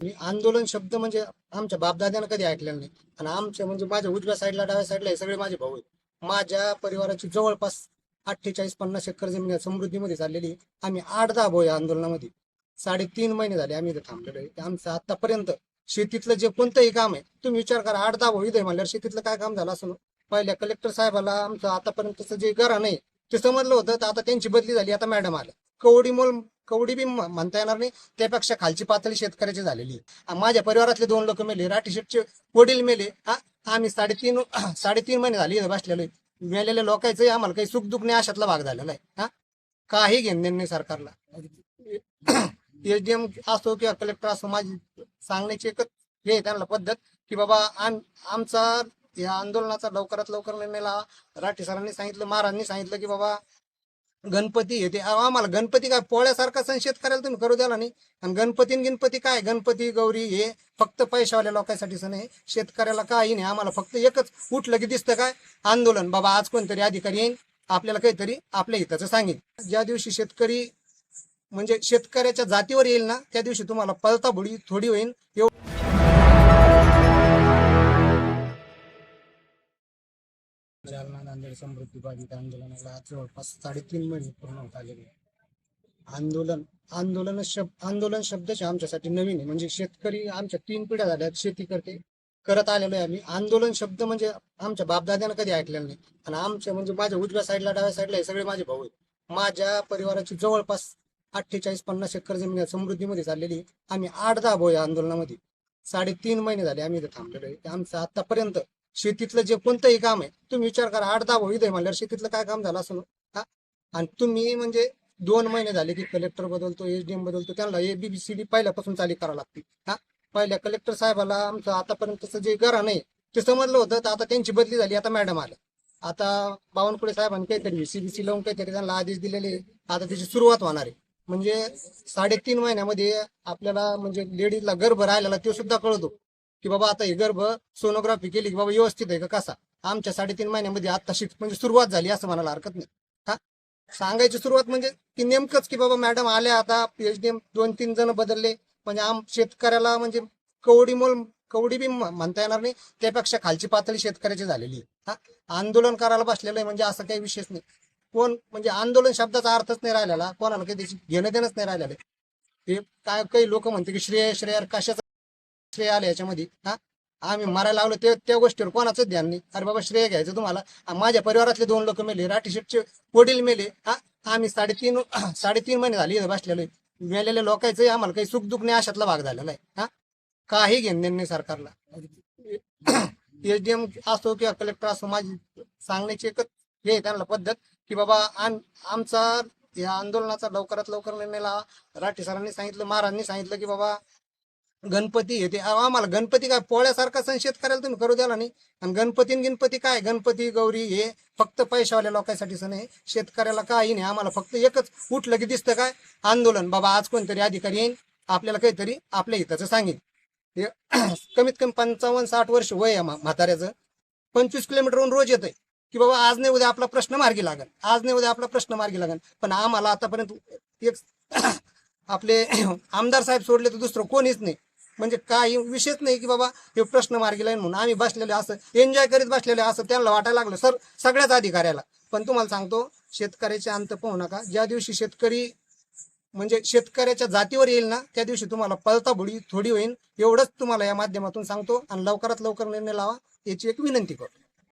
मी आंदोलन शब्द म्हणजे आमच्या बापदाद्यानं कधी ऐकलेला नाही. आणि आमच्या म्हणजे माझ्या उजव्या साईडला डाव्या साईडला हे सगळे माझे भाऊ आहेत. माझ्या परिवाराची जवळपास अठ्ठेचाळीस पन्नास एकर जमीन समृद्धीमध्ये झालेली आहे. आम्ही आठ दहा भाऊ या आंदोलनामध्ये. साडेतीन महिने झाले आम्ही इथे थांबलेलो आहे. आमचं आतापर्यंत शेतीतलं जे कोणतंही काम आहे तुम्ही विचार करा. आठ दहा भाऊ इथे म्हणल्यावर शेतीतलं काय काम झालं असं पहिल्या कलेक्टर साहेबाला आमचं आतापर्यंतचं जे घरा नाही ते समजलं होतं. तर आता त्यांची बदली झाली. आता मॅडम आल्या. कवडी मोल कवडी बी म्हणता येणार नाही. त्यापेक्षा खालची पातळी शेतकऱ्याची झालेली आहे. माझ्या परिवारातले दोन लोक मेले. राठीशेटचे वडील मेले. हा आम्ही साडेतीन साडेतीन महिने झाले बसलेले बसलेलो मेलेल्या लोकांचं आम्हाला काही सुख दुख नाही अशातला भाग झालेला आहे. हा काही घेणं नाही सरकारला. एसडीएम असो किंवा कलेक्टर असो माझी सांगण्याची एकच हे त्यांना पद्धत की बाबा आमचा या आंदोलनाचा लवकरात लवकर निर्णय लावा. राठी सरांनी सांगितलं महाराजांनी सांगितलं की बाबा गणपती हे ते. अहो, आम्हाला गणपती काय पोळ्यासारखा सण शेतकऱ्याला तुम्ही करू द्याला नाही. आणि गणपती गणपती काय? गणपती गौरी हे फक्त पैशावाल्या लोकांसाठी सण आहे. शेतकऱ्याला काही नाही. आम्हाला फक्त एकच उठलं की दिसतं काय? आंदोलन. बाबा आज कोणतरी अधिकारी येईल आपल्याला काहीतरी आपल्या हिताचं सांगेल ज्या दिवशी शेतकरी म्हणजे शेतकऱ्याच्या जातीवर येईल ना त्या दिवशी तुम्हाला पळता थोडी होईल नांदेड समृद्धी बाधित आंदोलनाला आज जवळपास साडेतीन महिने पूर्ण होत आलेले आंदोलन आंदोलन शब्द आंदोलन शब्दच आमच्यासाठी नवीन आहे. म्हणजे शेतकरी आमच्या तीन पिढ्या झाल्या शेती करते करत आलेलो आहे आम्ही. आंदोलन शब्द म्हणजे आमच्या बापदाद्यानं कधी ऐकलेला नाही. आणि आमच्या म्हणजे माझ्या उजव्या साईडला डाव्या साईडला हे सगळे माझे भाऊ आहेत. माझ्या परिवाराची जवळपास अठ्ठेचाळीस पन्नास एकर जमीन समृद्धीमध्ये झालेली आहे. आम्ही आठ दहा भाऊ या आंदोलनामध्ये. साडेतीन महिने झाले आम्ही इथे थांबलेलो आहे. आमचं आतापर्यंत शेतीतलं जे कोणतंही काम आहे तुम्ही विचार करा आठ दहा भाऊ आहे म्हणल्यावर शेतीतलं काय काम झालं असं हा? आणि तुम्ही म्हणजे दोन महिने झाले की कलेक्टर बदलतो एसडीएम बदलतो त्यांना ए बी सी डी पहिल्यापासून चालू करावं लागते. हा? पहिल्या कलेक्टर साहेबाला आमचं आतापर्यंतचं जे घरा नाही ते समजलं होतं तर आता त्यांची बदली झाली आता मॅडम आल्या आता बावनकुळे साहेबांनी काहीतरी सीबीसी लावून काहीतरी त्यांना आदेश दिलेले आता त्याची सुरुवात होणार आहे. म्हणजे साडेतीन महिन्यामध्ये आपल्याला म्हणजे लेडीजला गर्भ राहिलेला तो सुद्धा कळतो. की बाबा आता हे गर्भ सोनोग्राफी केली की बाबा व्यवस्थित आहे का कसा? आमच्या साडेतीन महिन्यामध्ये आता शिक म्हणजे सुरुवात झाली असं म्हणायला हरकत नाही. हा? सांगायची सुरुवात म्हणजे की नेमकंच की बाबा मॅडम आल्या आता पीएचडी दोन तीन जण बदलले. म्हणजे आम शेतकऱ्याला म्हणजे कवडी मोल कवडी बी म्हणता येणार नाही. त्यापेक्षा खालची पातळी शेतकऱ्याची झालेली आहे. हा? आंदोलन करायला बसलेलं आहे म्हणजे असं काही विशेष नाही. कोण म्हणजे आंदोलन शब्दाचा अर्थच नाही राहिलेला. कोणाला काही त्याची घेणं देणंच नाही राहिलेलं हे काय काही लोक म्हणते की श्रेय श्रेय कशाचं श्रेय आलं याच्यामध्ये हा? आम्ही मारायला लागलो ते त्या गोष्टीवर कोणाचं ध्यान नाही? अरे बाबा श्रेय घ्यायचं तुम्हाला. माझ्या परिवारातले दोन लोक मेले राठीशेटचे वडील मेले हा? आम्ही साडेतीन साडेतीन महिने झाले इथं बसलेलो मेलेल्या लोकांचं आम्हाला काही सुख दुख नाही अशातला भाग झालेला आहे हा? काही घेणं नाही सरकारला. एसडीएम असो किंवा कलेक्टर असो माझी सांगण्याची एकच हे त्यांना पद्धत की बाबा आम आमचा या आंदोलनाचा लवकरात लवकर निर्णय लावा. राठी सरांनी सांगितलं महाराजांनी सांगितलं की बाबा गणपती हे ते. अहो, आम्हाला गणपती काय पोळ्यासारखा सण शेतकऱ्याला तुम्ही करू द्याला नाही. आणि गणपती गणपती काय? गणपती गौरी हे फक्त पैशावाल्या लोकांसाठी सण आहे. शेतकऱ्याला काही नाही. आम्हाला फक्त एकच उठलं की दिसतं काय? आंदोलन. बाबा आज कोणतरी अधिकारी येईन. आपल्याला काहीतरी आपल्या हिताचं सांगेल हे कमीत कमी पंचावन्न साठ वर्ष वय आहे म्हाताऱ्याचं. पंचवीस किलोमीटरवरून रोज येतंय. की बाबा आज नाही उद्या आपला प्रश्न मार्गी लागेल. आज नाही उद्या आपला प्रश्न मार्गी लागेल. पण आम्हाला आतापर्यंत एक आपले आमदार साहेब सोडले तर दुसरं कोणीच नाही. म्हणजे काही विषयच नाही की बाबा हे प्रश्न मार्गी लाईन म्हणून आम्ही बसलेले असं एन्जॉय करीत बसलेले असं त्यांना वाटायला लागलं. सर सगळ्याच अधिकाऱ्याला. पण तुम्हाला सांगतो शेतकऱ्याचे अंत पाहू नका. ज्या दिवशी शेतकरी म्हणजे शेतकऱ्याच्या जातीवर येईल ना त्या दिवशी तुम्हाला पळता बुडी थोडी होईल एवढंच तुम्हाला या माध्यमातून सांगतो आणि लवकरात लवकर निर्णय लावा याची एक विनंती करतो.